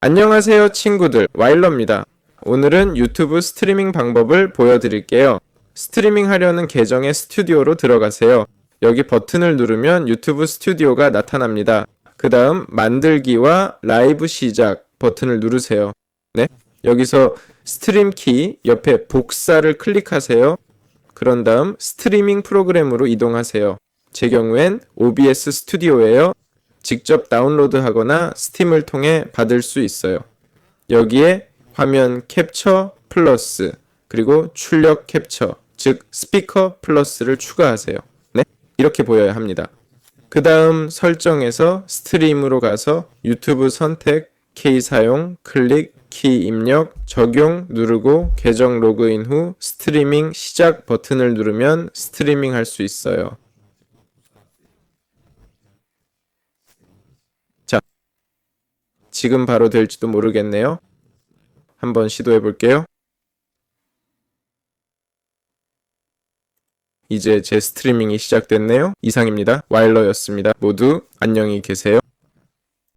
안녕하세요 친구들 와일러입니다. 오늘은 유튜브 스트리밍 방법을 보여드릴게요. 스트리밍 하려는 계정의 스튜디오로 들어가세요. 여기 버튼을 누르면 유튜브 스튜디오가 나타납니다. 그 다음 만들기와 라이브 시작 버튼을 누르세요. 네? 여기서 스트림 키 옆에 복사를 클릭하세요. 그런 다음 스트리밍 프로그램으로 이동하세요. 제 경우엔 OBS 스튜디오예요. 직접 다운로드하거나 스팀을 통해 받을 수 있어요. 여기에 화면 캡처 플러스 그리고 출력 캡처 즉 스피커 플러스를 추가하세요. 네? 이렇게 보여야 합니다. 그 다음 설정에서 스트림으로 가서 유튜브 선택, K 사용, 클릭, 키 입력, 적용 누르고 계정 로그인 후 스트리밍 시작 버튼을 누르면 스트리밍 할 수 있어요. 지금 바로 될지도 모르겠네요. 한번 시도해 볼게요. 이제 제 스트리밍이 시작됐네요. 이상입니다. 와일러였습니다. 모두 안녕히 계세요.